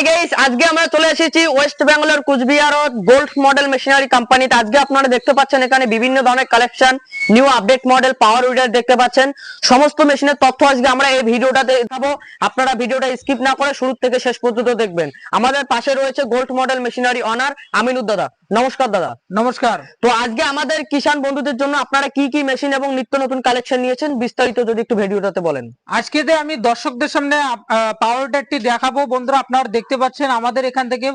High gold model machinery আজকে আপনারা দেখতে পাচ্ছেন এখানে বিভিন্ন ধরনের collection new model power weeder দেখতে পাচ্ছেন। সমস্ত তথ্য আজকে আমরা এই আপনারা স্কিপ না করে শুরু থেকে শেষ পর্যন্ত দেখবেন। আমাদের পাশে রয়েছে গোল্ড মডেল মেশিনারি অনার আমিনুদ দাদা। নমস্কার দাদা। নমস্কার। তো আজকে আমাদের কিষান বন্ধুদের জন্য আপনারা কি কি মেশিন এবং নিত্য নতুন কালেকশন নিয়েছেন? বিস্তারিত যদি একটু ভিডিওটাতে বলেন। আজকে যে আমি দর্শকদের সামনে পাওয়ার উইডারটি দেখাবো। বন্ধুরা আপনারা দেখতে পাচ্ছেন আমাদের এখান থেকে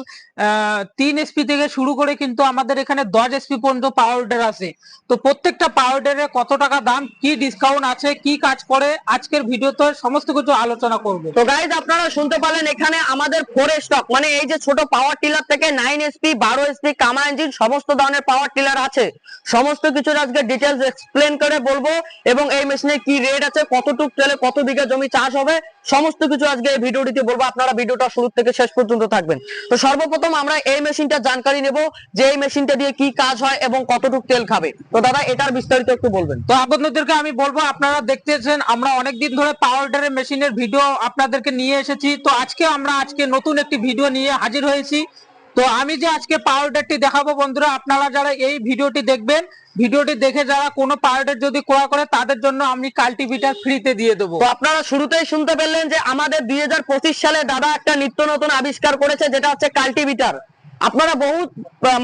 তিন এসপি থেকে শুরু করে কিন্তু আমাদের এখানে দশ এসপি পর্যন্ত পাওয়ার উইডার আছে। তো প্রত্যেকটা পাওয়ার উইডারে কত টাকা দাম কি ডিসকাউন্ট আছে কি কাজ করে আজকের ভিডিওতে সমস্ত কিছু আলোচনা করব। তো গাইজ আপনারা শুনতে পারলেন এখানে আমাদের ফোর স্টক মানে এই যে ছোট পাওয়ার টিলার থেকে নাইন এসপি বারো এসপি কামা ইঞ্জিন সমস্ত ধরনের পাওয়ার টিলার আছে। সমস্ত কিছুর আজকে ডিটেলস এক্সপ্লেন করে বলব এবং এই মেশিনের কি রেট আছে, কতটুক তেলে কত বিঘা জমি চাষ হবে, সমস্ত কিছু আজকে এই ভিডিওটিতে বলব। আপনারা ভিডিওটা শুরু থেকে শেষ পর্যন্ত থাকবেন। তো সর্বপ্রথম আমরা এই মেশিনটা জানকারি নেব যে এই মেশিনটা দিয়ে কি কাজ হয় এবং কতটুক তেল খাবে। তো দাদা, এটার বিস্তারিত একটু বলবেন। তো আপনাদেরকে আমি বলব, আপনারা দেখতেছেন, আমরা অনেকদিন ধরে পাওয়ার উইডারের মেশিনের ভিডিও আপনাদেরকে নিয়ে এসেছি। তো আজকে আমরা আজকে নতুন একটি ভিডিও নিয়ে হাজির হয়েছি। তো আমি যে আজকে পাওয়ার উইডারটি দেখাবো বন্ধুরা, আপনারা যারা এই ভিডিওটি দেখবেন, ভিডিওটি দেখে যারা কোনো পাওয়ার যদি ক্রয় করে, তাদের জন্য আমি কাল্টিভিটার ফ্রিতে দিয়ে দেবো। তো আপনারা শুরুতেই শুনতে পেলেন যে আমাদের দুই হাজার পঁচিশ সালে দাদা একটা নিত্য নতুন আবিষ্কার করেছে, যেটা হচ্ছে কাল্টিভিটার আপনারা বহু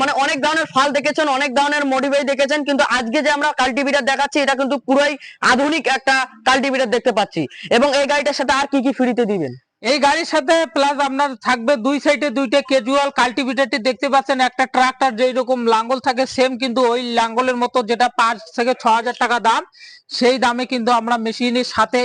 মানে অনেক ধরনের ফাল দেখেছেন, অনেক ধরনের মডিফাই দেখেছেন, কিন্তু আজকে যে আমরা কাল্টিভিটার দেখাচ্ছি, এটা কিন্তু পুরোই আধুনিক একটা কাল্টিভিটার দেখতে পাচ্ছি। এবং এই গাড়িটার সাথে আর কি কি ফ্রিতে দিবেন? এই গাড়ির সাথে প্লাস আপনার থাকবে দুই সাইডে দুইটা ক্যাজুয়াল কাল্টিভেটারটি দেখতে পাচ্ছেন। একটা ট্রাক্টর যেই রকম লাঙ্গল থাকে সেম কিন্তু ওই লাঙ্গলের মতো যেটা পাঁচ থেকে ছ হাজার টাকা দাম, সেই দামে কিন্তু আমরা মেশিনের সাথে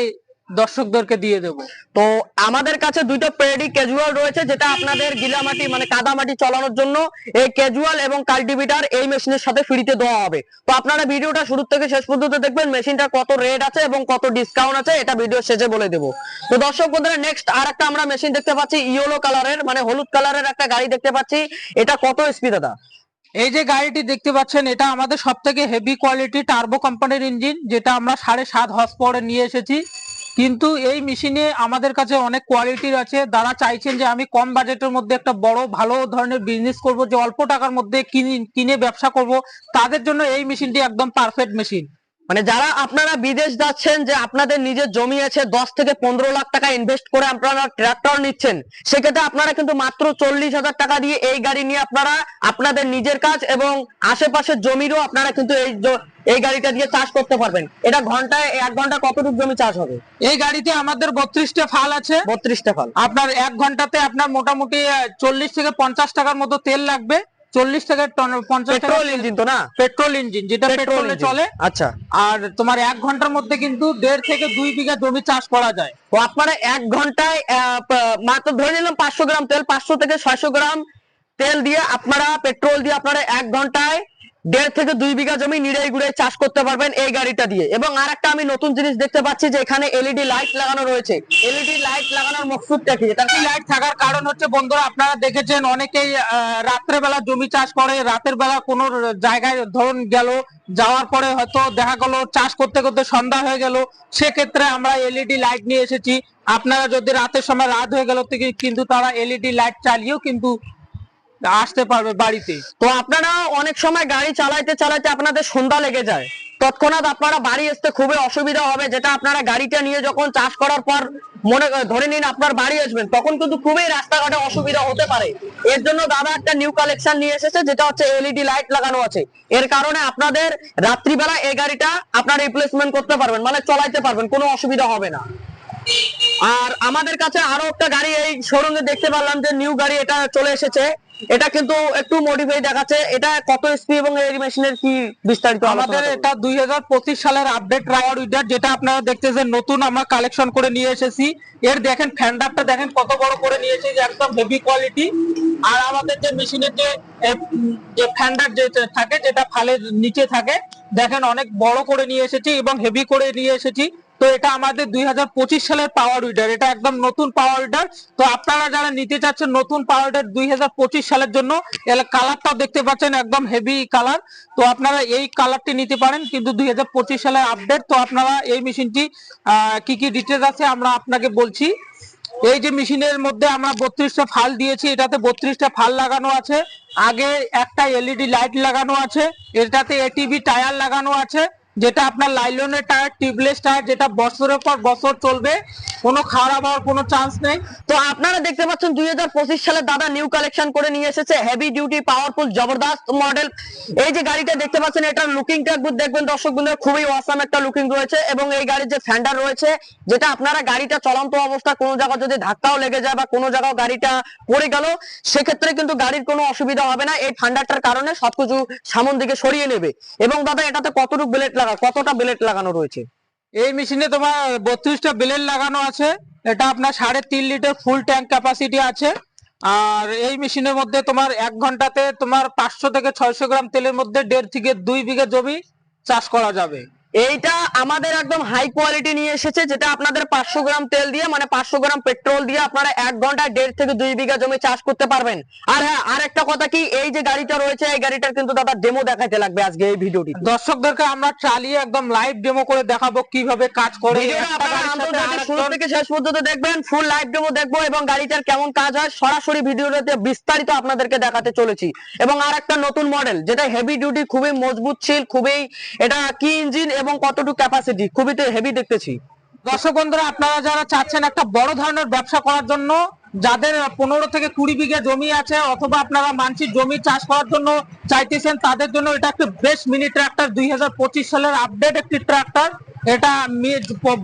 দর্শকদেরকে দিয়ে দেবো। তো আমাদের কাছে দুইটা পেডি ক্যাজুয়াল রয়েছে, যেটা আপনাদের গিলামাটি মানে কাদামাটি চালানোর জন্য এই ক্যাজুয়াল এবং কাল্টিভিটার এই মেশিনের সাথে ফ্রিতে দেওয়া হবে। তো আপনারা ভিডিওটা শুরু থেকে শেষ পর্যন্ত দেখবেন, মেশিনটা কত রেট আছে এবং কত ডিসকাউন্ট আছে, এটা ভিডিও শেষে বলে দেবো। তো দর্শক বন্ধুরা নেক্সট আর একটা আমরা মেশিন দেখতে পাচ্ছি ইয়েলো কালারের মানে হলুদ কালারের একটা গাড়ি দেখতে পাচ্ছি। এটা কত স্পিড দাদা? এই যে গাড়িটি দেখতে পাচ্ছেন, এটা আমাদের সব থেকে হেভি কোয়ালিটি টার্বো কোম্পানির ইঞ্জিন যেটা আমরা সাড়ে সাত হর্স পাওয়ারে নিয়ে এসেছি। কিন্তু এই মেশিনে আমাদের কাছে অনেক কোয়ালিটির আছে। যারা চাইছেন যে আমি কম বাজেটের মধ্যে একটা বড়, ভালো ধরনের বিজনেস করব, যে অল্প টাকার মধ্যে কিনে- ব্যবসা করব। তাদের জন্য এই মেশিনটি একদম পারফেক্ট মেশিন মানে যারা আপনারা বিদেশ যাচ্ছেন, যে আপনাদের নিজের জমি আছে, দশ থেকে পনেরো লাখ টাকা ইনভেস্ট করে আপনারা ট্রাক্টর নিচ্ছেন, সেক্ষেত্রে আপনারা কিন্তু মাত্র চল্লিশ হাজার টাকা দিয়ে এই গাড়ি নিয়ে আপনারা আপনাদের নিজের কাজ এবং আশেপাশের জমিরও আপনারা কিন্তু এই এই গাড়িটা দিয়ে চাষ করতে পারবেন। এটা ঘন্টায় এক ঘণ্টা কতটুকু জমি চাষ হবে? এই গাড়িতে আমাদের বত্রিশটা ফাল আছে। বত্রিশটা ফাল। আপনার এক ঘন্টাতে আপনার মোটামুটি চল্লিশ থেকে পঞ্চাশ টাকার মতো তেল লাগবে। চল্লিশ থেকে পঞ্চাশ পেট্রোল ইঞ্জিন তো না? পেট্রোল ইঞ্জিন যেটা পেট্রোলে চলে। আচ্ছা। আর তোমার এক ঘণ্টার মধ্যে কিন্তু দেড় থেকে দুই বিঘা জমি চাষ করা যায়। তো আপনারা এক ঘন্টায় মাত্র ধরে নিলাম পাঁচশো গ্রাম তেল পাঁচশো থেকে ছয়শো গ্রাম তেল দিয়ে আপনারা পেট্রোল দিয়ে আপনারা এক ঘন্টায় দেড় থেকে দুই বিঘা জমি নিড়াই গুড়াই চাষ করতে পারবেন এই গাড়িটা দিয়ে। এবং আর একটা আমি নতুন জিনিস দেখতে পাচ্ছি যে এখানে এলইডি লাইট লাগানো রয়েছে। এলইডি লাইট লাগানোর মকসুদটা কি? এটা লাইট থাকার কারণ হচ্ছে বন্ধুরা, আপনারা দেখেছেন অনেকেই রাত্রে বেলা জমি চাষ করে, রাতের বেলা কোনো জায়গায় ধরুন গেল, যাওয়ার পরে হয়তো দেখা গেল চাষ করতে করতে সন্ধ্যা হয়ে গেল, সেক্ষেত্রে আমরা এলইডি লাইট নিয়ে এসেছি। আপনারা যদি রাতের সময় রাত হয়ে গেল থেকে কিন্তু তারা এলইডি লাইট চালিয়েও কিন্তু আসতে পারবে বাড়িতে। তো আপনারা অনেক সময় গাড়ি চালাইতে চালাইতে আপনাদের সন্ধ্যা লেগে যায়। তৎক্ষণাৎ আপনারা বাড়ি আসতে খুবই অসুবিধা হবে, যেটা আপনারা গাড়িটা নিয়ে যখন চাষ করার পর মনে ধরে নিন আপনার বাড়ি আসবেন, তখন কিন্তু খুবই রাস্তাঘাটে অসুবিধা হতে পারে। এর জন্য দাদা একটা নিউ কালেকশন নিয়ে এসেছে, যেটা হচ্ছে এলইডি লাইট লাগানো আছে। এর কারণে আপনাদের রাত্রিবেলা এই গাড়িটা আপনার রিপ্লেসমেন্ট করতে পারবেন মানে চলাইতে পারবেন, কোনো অসুবিধা হবে না। আর আমাদের কাছে আরও একটা গাড়ি, এই শোরুমে দেখতে পারলাম যে নিউ গাড়ি এটা চলে এসেছে। এটা কিন্তু একটু মডিফাই দেখাচ্ছে এটা কত এসপি এবং এই মেশিনের কি বিস্তারিত আমাদের এটা দুই সালের আপডেট রাওয়ার উইডার যেটা আপনারা দেখতেছেন নতুন আমরা কালেকশন করে নিয়ে এসেছি। এর দেখেন ফ্যান্ডারটা দেখেন কত বড় করে নিয়েছে যে একদম হেভি কোয়ালিটি আর আমাদের যে মেশিনের যে যে ফ্যান্ডার যে থাকে যেটা ফালের নিচে থাকে দেখেন অনেক বড় করে নিয়ে এসেছি এবং হেভি করে নিয়ে এসেছি। এটা আমাদের দুই হাজার পঁচিশ সালের পাওয়ার উইডার এটা একদম নতুন পাওয়ার উইডার তো আপনারা যারা নিতে চাচ্ছেন নতুন পাওয়ার উইডার দুই হাজার পঁচিশ সালের জন্য, এর কালারটাও দেখতে পাচ্ছেন একদম হেভি কালার তো আপনারা এই কালারটি নিতে পারেন কিন্তু দুই হাজার পঁচিশ সালের আপডেট তো আপনারা এই মেশিনটি কি কি ডিটেলস আছে আমরা আপনাকে বলছি। এই যে মেশিনের মধ্যে আমরা বত্রিশটা ফাল দিয়েছি, এটাতে বত্রিশটা ফাল লাগানো আছে। আগে একটা এলইডি লাইট লাগানো আছে, এটাতে এটিভি টায়ার লাগানো আছে। যেটা আপনার লাইলনের টায়ার টিউবলেস টায়ার যেটা বছরের পর বছর চলবে, কোনো খারাপ হওয়ার কোনো চান্স নেই। তো আপনারা দেখতে পাচ্ছেন দুই হাজার পঁচিশ সালে দাদা নিউ কালেকশন করে নিয়ে এসেছে হেভি ডিউটি পাওয়ারফুল জবরদস্ত মডেল এই যে গাড়িটা দেখতে পাচ্ছেন এটার লুকিংটা একবার দেখবেন, দর্শক বন্ধুরা খুবই অসাম একটা লুকিং রয়েছে এবং এই গাড়ির যে ফ্যান্ডার রয়েছে, যেটা আপনারা গাড়িটা চলন্ত অবস্থা, কোনো জায়গায় যদি ধাক্কাও লেগে যায় বা কোনো জায়গাও গাড়িটা পড়ে গেল, সেক্ষেত্রে কিন্তু গাড়ির কোনো অসুবিধা হবে না। এই ঠান্ডাটার কারণে সবকিছু সামন দিকে সরিয়ে নেবে। এবং দাদা, এটাতে কতটুকু ব্লেড লাগা, কতটা ব্লেড লাগানো রয়েছে? এই মেশিনে তোমার বত্রিশটা ব্লেড লাগানো আছে। এটা আপনার সাড়ে তিন লিটার ফুল ট্যাঙ্ক ক্যাপাসিটি আছে। আর এই মেশিনের মধ্যে তোমার এক ঘন্টাতে তোমার পাঁচশো থেকে ছয়শো গ্রাম তেলের মধ্যে দেড় থেকে দুই বিঘা জমি চাষ করা যাবে। এইটা আমাদের একদম হাই কোয়ালিটি নিয়ে এসেছে যেটা আপনাদের পাঁচশো গ্রাম তেল দিয়ে মানে পাঁচশো গ্রাম পেট্রোল দিয়ে আপনারা এক ঘন্টায় দেড় থেকে দুই বিঘা জমি চাষ করতে পারবেন। আর হ্যাঁ আর একটা কথা কি এই যে গাড়িটা রয়েছে এই গাড়িটার কিন্তু দাদা ডেমো দেখাতে লাগবে আজকে এই ভিডিওটি দর্শকদেরকে আমরা চালিয়ে একদম লাইভ ডেমো করে দেখাবো কীভাবে কাজ করে শুরু থেকে শেষ পর্যন্ত দেখবেন ফুল লাইভ ডেমো দেখব এবং গাড়িটার কেমন কাজ হয় সরাসরি ভিডিওতে বিস্তারিত আপনাদেরকে দেখাতে চলেছি। এবং আর একটা নতুন মডেল যেটা হেভি ডিউটি খুবই মজবুত ছিল খুবই এটা কি ইঞ্জিন এবং কতটুকু ক্যাপাসিটি খুবই তো হেভি দেখতেছি। দর্শক বন্ধুরা, আপনারা যারা চাচ্ছেন একটা বড় ধরনের ব্যবসা করার জন্য যাদের পনেরো থেকে কুড়ি বিঘা জমি আছে অথবা আপনারা মানসিক জমি চাষ করার জন্য চাইতেছেন, তাদের জন্য এটা একটা বেস্ট মিনি ট্রাক্টর দুই হাজার পঁচিশ সালের আপডেট একটি ট্রাক্টর এটা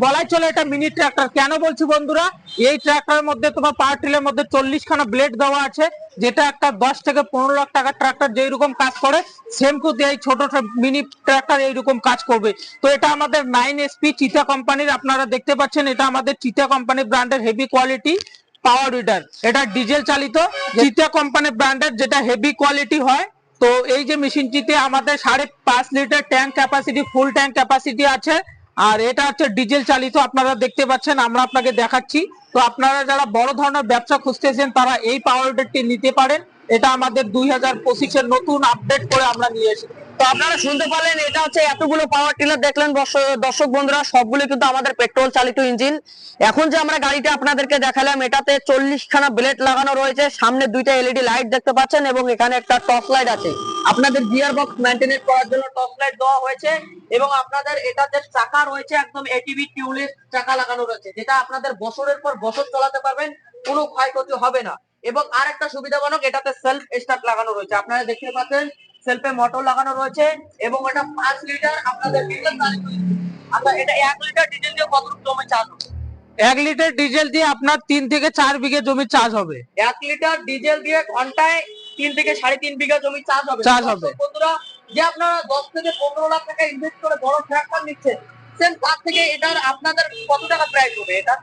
বলাই চলে এটা মিনি ট্রাক্টর কেন বলছি বন্ধুরা? এই ট্রাক্টরের মধ্যে তোমার পাওয়ার টিলের মধ্যে চল্লিশ খানা ব্লেড দেওয়া আছে, যেটা একটা দশ থেকে পনেরো লাখ টাকার ট্রাক্টর যেই রকম কাজ করে সেম টু এই ছোট মিনি ট্রাক্টর এইরকম কাজ করবে। তো এটা আমাদের নাইন এসপি চিতা কোম্পানির আপনারা দেখতে পাচ্ছেন, এটা আমাদের চিতা কোম্পানি ব্র্যান্ডের হেভি কোয়ালিটি পাওয়ার উইডার এটা ডিজেল চালিত চিতা কোম্পানি ব্র্যান্ডের যেটা হেভি কোয়ালিটি হয়। তো এই যে মেশিনটিতে আমাদের সাড়ে পাঁচ litre tank capacity full tank capacity আছে। আর এটা হচ্ছে ডিজেল চালিত আপনারা দেখতে পাচ্ছেন আমরা আপনাকে দেখাচ্ছি। তো আপনারা যারা বড় ধরনের ব্যবসা খুঁজতেছেন তারা এই পাওয়ার উইডারটি নিতে পারেন। এটা আমাদের দুই হাজার পঁচিশের নতুন আপডেট করে আমরা নিয়ে এসেছি। তো আপনারা শুনতে পারলেন, এটা হচ্ছে এতগুলো পাওয়ার টিলার দেখলেন দর্শক- বন্ধুরা গাড়িটা চল্লিশ খানা লাগানো রয়েছে। সামনে দুইটা এলইডি লাইট দেখতে পাচ্ছেন এবং এখানে একটা টর্চ লাইট আছে। আপনাদের গিয়ার বক্স মেনটেনেন্স করার জন্য টর্চ লাইট দেওয়া হয়েছে এবং আপনাদের এটাতে চাকা রয়েছে, একদম এটিভি টিউবলেস চাকা লাগানো রয়েছে, যেটা আপনাদের বছরের পর বছর চালাতে পারবেন, কোনো ক্ষয়ক্ষতি হবে না। এবং আর একটা সুবিধাজনক, এটাতে সেলফ স্টার্ট লাগানো রয়েছে। আপনারা দেখতে পাচ্ছেন সেলফে মোটর লাগানো রয়েছে এবং এটা পাঁচ লিটার আপনাদের ডিজেল আচ্ছা এটা এক লিটার ডিজেল দিয়ে কত জমি চার্জ হবে? এক লিটার ডিজেল দিয়ে আপনার তিন থেকে চার বিঘে জমি চাষ হবে। এক লিটার ডিজেল দিয়ে ঘন্টায় তিন থেকে সাড়ে তিন বিঘা জমি চাষ হবে। চাষ হবে। বন্ধুরা যে আপনারা দশ থেকে পনেরো লাখ টাকা ইনভেস্ট করে বড় ট্রাক্টর নিচ্ছেন তার থেকে এটার আপনাদের কত টাকা প্রাইস হবে? এটা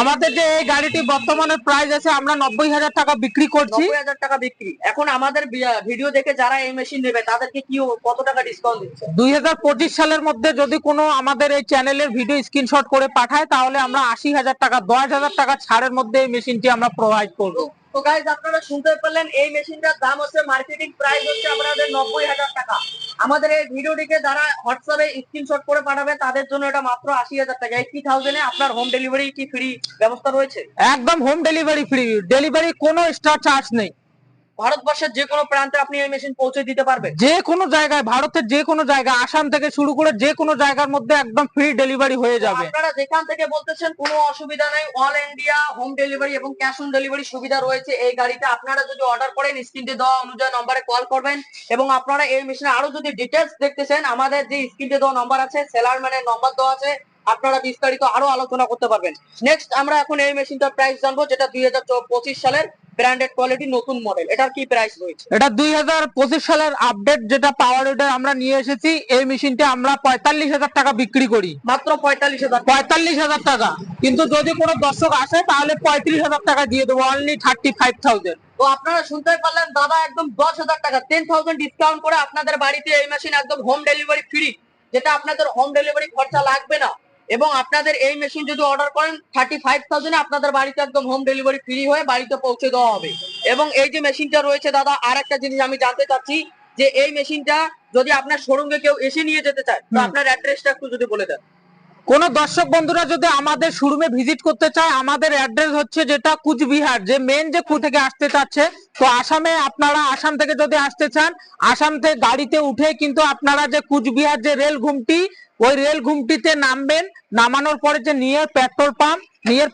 আমাদের যে এই গাড়িটি বর্তমানে প্রাইস আছে আমরা নব্বই হাজার টাকা বিক্রি করছি। নব্বই হাজার টাকা বিক্রি। এখন আমাদের ভিডিও দেখে যারা এই মেশিন নেবে তাদেরকে কি কত টাকা ডিসকাউন্ট দিচ্ছে? দুই হাজার পঁচিশ সালের মধ্যে যদি কোনো আমাদের এই চ্যানেলের ভিডিও স্ক্রিনশট করে পাঠায় তাহলে আমরা আশি হাজার টাকা দশ হাজার টাকা ছাড়ের মধ্যে এই মেশিনটি আমরা প্রোভাইড করব। তো গাইজ আপনারা শুনতে পেলেন, এই মেশিনটার দাম হচ্ছে মার্কেটিং প্রাইস হচ্ছে আমাদের নব্বই হাজার টাকা। আমাদের এই ভিডিওটিকে যারা হোয়াটসঅ্যাপে স্ক্রিনশট করে পাঠাবে তাদের জন্য এটা মাত্র আশি হাজার টাকা। এইটি থাউজেন্ডে আপনার হোম ডেলিভারি কি ফ্রি ব্যবস্থা রয়েছে? একদম হোম ডেলিভারি ফ্রি ডেলিভারি কোনো এক্সট্রা চার্জ নেই। ভারতবর্ষের যে কোনো প্রান্তে আপনি এই মেশিন পৌঁছে দিতে পারবেন। যে কোনো জায়গায় ভারতের যে কোনো জায়গায় আসাম থেকে শুরু করে যে কোনো জায়গার মধ্যে একদম ফ্রি ডেলিভারি হয়ে যাবে। আপনারা যেখান থেকে বলতেছেন কোনো অসুবিধা নেই। অল ইন্ডিয়া হোম ডেলিভারি এবং ক্যাশ অন ডেলিভারি সুবিধা রয়েছে এই গাড়িটা আপনারা যদি অর্ডার করেন স্ক্রিনে দেওয়া অনুযায়ী নম্বরে কল করবেন এবং আপনারা এই মেশিনে আরও যদি ডিটেলস দেখতেছেন আমাদের যে স্ক্রিনে দেওয়া নম্বর আছে সেলার ম্যানের নম্বর দেওয়া আছে আপনারা বিস্তারিত আরও আলোচনা করতে পারবেন। নেক্সট আমরা এখন এই মেশিনটার প্রাইস জানব যেটা দুই সালের ব্র্যান্ডেড কোয়ালিটি নতুন মডেল এটার কি প্রাইস রয়েছে? এটা দুই হাজার পঁচিশ সালের আপডেট যেটা পাওয়ার উইডার আমরা নিয়ে এসেছি এই মেশিনটা আমরা পঁয়তাল্লিশ হাজার টাকা বিক্রি করি। মাত্র পঁয়তাল্লিশ হাজার পঁয়তাল্লিশ হাজার টাকা। কিন্তু যদি কোনো দর্শক আসে তাহলে পঁয়ত্রিশ হাজার টাকা দিয়ে দেবো অনলি থার্টি ফাইভ থাউজেন্ড তো আপনারা শুনতে পারলেন দাদা একদম দশ হাজার টাকা টেন থাউজেন্ড ডিসকাউন্ট করে আপনাদের বাড়িতে এই মেশিন একদম হোম ডেলিভারি ফ্রি যেটা আপনাদের হোম ডেলিভারি খরচা লাগবে না। এবং আপনাদের এই মেশিন যদি অর্ডার করেন থার্টি ফাইভ থাউজেন্ড আপনাদের বাড়িতে একদম হোম ডেলিভারি ফ্রি হয়ে বাড়িতে পৌঁছে দেওয়া হবে। এবং এই যে মেশিনটা রয়েছে দাদা আর একটা জিনিস আমি জানতে চাচ্ছি যে এই মেশিনটা যদি আপনার শোরুমে কেউ এসে নিয়ে যেতে চায় তো আপনার অ্যাড্রেসটা একটু যদি বলে দেন। কোন দর্শক বন্ধুরা যদি আমাদের শোরুমে ভিজিট করতে চায় আমাদের অ্যাড্রেস হচ্ছে যেটা কুচবিহার যে মেন যে কু থেকে আসতে চাচ্ছে তো আসামে আপনারা আসাম থেকে যদি আসতে চান আসাম থেকে গাড়িতে উঠে কিন্তু আপনারা যে কুচবিহার যে রেল ঘুমটি ওই রেল ঘুমটিতে নামবেন, নামানোর পরে যে near petrol pump, near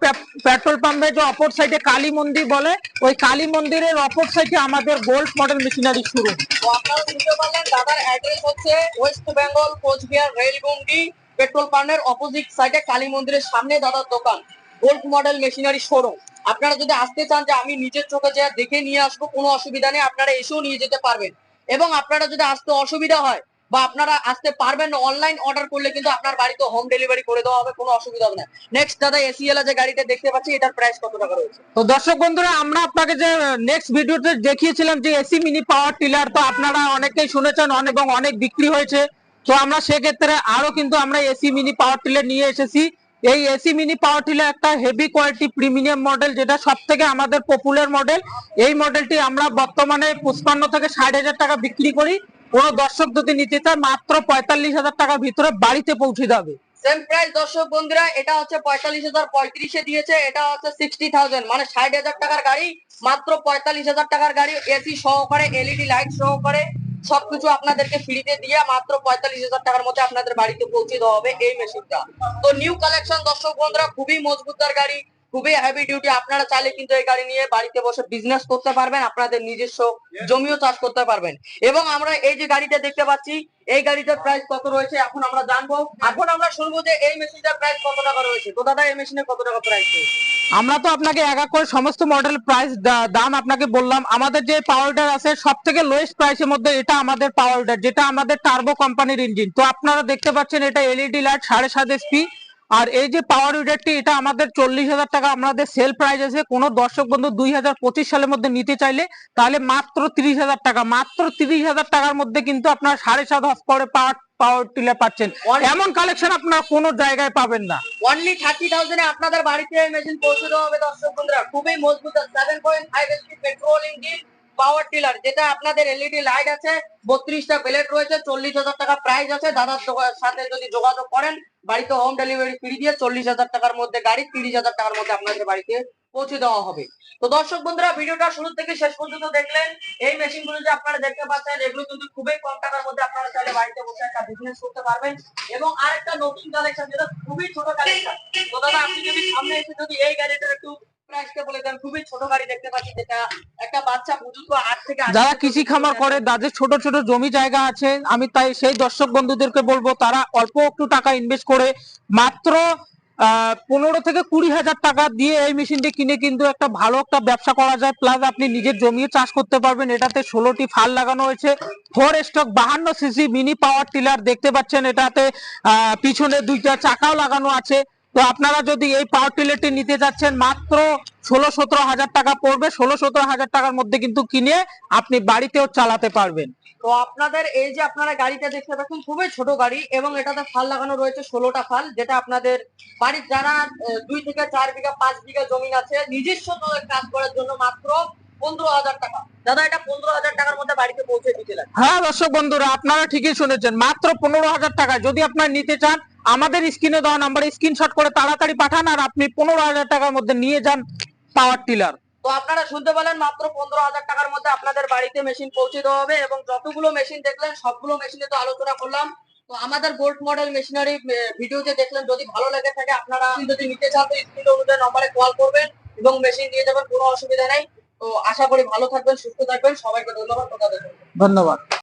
petrol পাম্পের যে অপর সাইডে কালী মন্দির বলে, ওই কালী মন্দিরের অপর সাইডে আমাদের গোল্ড মডেল মেশিনারি শুরু। আপনারা শুনতে দাদার অ্যাড্রেস হচ্ছে West Bengal Cooch Behar Relgundi petrol পাম্পের অপোজিট সাইডে কালী মন্দিরের সামনে দাদার দোকান, গোল্ড মডেল মেশিনারি শোরুম আপনারা যদি আসতে চান যে আমি নিজের চোখে যা দেখে নিয়ে আসব, কোনো অসুবিধা নেই, আপনারা এসেও নিয়ে যেতে পারবেন। এবং আপনারা যদি আসতে অসুবিধা হয় বা আপনারা আসতে পারবেন অনলাইন অর্ডার করলে কিন্তু আপনার বাড়িতে হোম ডেলিভারি করে দেওয়া হবে, কোনো অসুবিধা হবে না। নেক্সট দাদা এসিএল যে গাড়িটা দেখতে পাচ্ছি এটার প্রাইস কত টাকা রয়েছে। তো দর্শক বন্ধুরা, আমরা আপনাকে যে নেক্সট ভিডিওতে দেখিয়েছিলাম যে এসি মিনি পাওয়ার টিলার তো আপনারা অনেকেই শুনেছেন এবং অনেক বিক্রি হয়েছে। তো আমরা সেক্ষেত্রে আরও কিন্তু আমরা এসি মিনি পাওয়ার টিলার নিয়ে এসেছি। এই এসি মিনি পাওয়ার টিলার একটা হেভি কোয়ালিটি প্রিমিয়াম মডেল যেটা সব থেকে আমাদের পপুলার মডেল এই মডেলটি আমরা বর্তমানে পঁচপান্ন থেকে ষাট হাজার টাকা বিক্রি করি। কোন দর্শক যদি নিতে চায়, মাত্র পঁয়তাল্লিশ হাজার টাকার ভিতরে বাড়িতে পৌঁছে যাবে। সেম প্রাইস দর্শক বন্ধুরা, এটা হচ্ছে পঁয়তাল্লিশ হাজার পঁয়ত্রিশে দিয়েছে, এটা হচ্ছে সিক্সটি থাউজেন্ড মানে ষাট হাজার টাকার গাড়ি, মাত্র পঁয়তাল্লিশ হাজার টাকার গাড়ি এসি সহকারে এলইডি লাইট সহকারে, সবকিছু আপনাদেরকে ফ্রিতে দিয়ে মাত্র পঁয়তাল্লিশ হাজার টাকার মধ্যে আপনাদের বাড়িতে পৌঁছে দেওয়া হবে এই মেশিনটা তো নিউ কালেকশন দর্শক বন্ধুরা, খুবই মজবুতার গাড়ি। খুবই হেভি ডিউটি আপনারা চাইলে কিন্তু এই গাড়ি নিয়ে বাড়িতে বসে বিজনেস করতে পারবেন, আপনাদের নিজস্ব জমিও চাষ করতে পারবেন। এবং আমরা এই যে গাড়িটা দেখতে পাচ্ছি, এই গাড়িটার প্রাইস কত রয়েছে এখন আমরা জানব। এখন আমরা শুনব যে এই মেশিনটার প্রাইস কত টাকা রয়েছে। তো দাদা, এই মেশিনের কত টাকা প্রাইস আমরা তো আপনাকে এক এক করে সমস্ত মডেল প্রাইস দাম আপনাকে বললাম। আমাদের যে পাওয়ারটার আছে সব থেকে লোয়েস্ট প্রাইসের মধ্যে এটা আমাদের পাওয়ারটার যেটা আমাদের টার্বো কোম্পানির ইঞ্জিন তো আপনারা দেখতে পাচ্ছেন এটা এলইডি লাইট সাড়ে সাত এসপি আর এই যে পাওয়ার উইডারটি এটা আমাদের চল্লিশ হাজার টাকা। আমাদের সেল প্রাইস আছে। কোনো দর্শক বন্ধু দুই হাজার পঁচিশ সালের মধ্যে নিতে চাইলে তাহলে মাত্র তিরিশ হাজার টাকা। মাত্র তিরিশ হাজার টাকার মধ্যে কিন্তু আপনার সাড়ে সাত হর্স পাওয়ারে পাওয়ার পাওয়ার টিলার পাচ্ছেন এমন কালেকশন আপনার কোনো জায়গায় পাবেন না। অনলি থার্টি থাউজেন্ডে আপনাদের বাড়িতে মেশিন পৌঁছে দেওয়া হবে দর্শক বন্ধুরা। খুবই মজবুত। Seven point five petrol engine power tiller যেটা আপনাদের এলইডি লাইট আছে, বত্রিশটা প্লেট রয়েছে, চল্লিশ হাজার টাকা প্রাইস আছে। দাদার সাথে যদি যোগাযোগ করেন, বাড়িতে হোম ডেলিভারি ফ্রি দিয়ে চল্লিশ হাজার টাকার মধ্যে গাড়ি, তিরিশ হাজার টাকার মধ্যে আপনাদের বাড়িতে পৌঁছে দেওয়া হবে। তো দর্শক বন্ধুরা, ভিডিওটা শুরু থেকে শেষ পর্যন্ত দেখলেন। এই মেশিনগুলো যে আপনারা দেখতে পাচ্ছেন, এগুলো কিন্তু খুবই কম টাকার মধ্যে আপনারা চাইলে বাড়িতে বসে একটা বিজনেস করতে পারবেন। এবং আরেকটা নতুন কালেকশন যেটা খুবই ছোট কালেকশন তো দাদা, আপনি যদি সামনে এসে যদি এই গাড়িটা একটু প্রাইসটা বলে দেন খুবই ছোট গাড়ি দেখতে পাচ্ছি যেটা একটা বাচ্চা বুঝুতো আট থেকে যারা কৃষি খামার করে যাদের ছোট ছোট জমি জায়গা আছে। আমি তাই সেই দর্শক বন্ধুদেরকে বলব তারা অল্প একটু টাকা ইনভেস্ট করে মাত্র পনেরো থেকে কুড়ি হাজার টাকা দিয়ে এই মেশিনটি কিনে কিন্তু একটা ভালো একটা ব্যবসা করা যায়। প্লাস আপনি নিজের জমিও চাষ করতে পারবেন। এটাতে ষোলোটি ফাল লাগানো হয়েছে। ফোর স্টক বাহান্ন সিসি মিনি পাওয়ার টিলার দেখতে পাচ্ছেন। এটাতে আহ, পিছনে দুইটা চাকাও লাগানো আছে। তো আপনারা যদি এই পাওয়ার টিলারটি নিতে যাচ্ছেন মাত্র ষোলো সতেরো হাজার টাকা পড়বে। ষোলো সতেরো হাজার টাকার মধ্যে কিন্তু কিনে আপনি বাড়িতেও চালাতে পারবেন। তো আপনাদের এই যে আপনারা গাড়িটা দেখতে পাচ্ছেন, খুবই ছোট গাড়ি এবং এটাতে ফাল লাগানো রয়েছে ষোলোটা ফাল, যেটা আপনাদের বাড়ির যারা দুই থেকে চার বিঘা, পাঁচ বিঘা জমি আছে, নিজস্ব কাজ করার জন্য মাত্র পনেরো হাজার টাকা। দাদা, এটা পনেরো হাজার টাকার মধ্যে বাড়িতে পৌঁছে দিতে হ্যাঁ দর্শক বন্ধুরা, আপনারা ঠিকই শুনেছেন, মাত্র পনেরো হাজার টাকা যদি আপনারা নিতে চান আমাদের স্ক্রিনে দেওয়া নাম্বারে স্ক্রিনশট করে তাড়াতাড়ি পাঠান আর আপনি পনেরো হাজার টাকার মধ্যে নিয়ে যান পাওয়ার টিলার তো আপনারা শুনতে পেলেন মাত্র পনেরো হাজার টাকার মধ্যে আপনাদের বাড়িতে মেশিন পৌঁছে দেওয়া হবে এবং যতগুলো মেশিন দেখলেন সবগুলো মেশিনে তো আলোচনা করলাম। তো আমাদের গোল্ড মডেল মেশিনারি ভিডিও যে দেখলেন যদি ভালো লেগে থাকে আপনারা যদি নিতে চান তো স্ক্রিন অনুযায়ী নম্বরে কল করবেন এবং মেশিন দিয়ে যাবেন কোনো অসুবিধা নেই। তো আশা করি ভালো থাকবেন সুস্থ থাকবেন। সবাইকে ধন্যবাদ ধন্যবাদ।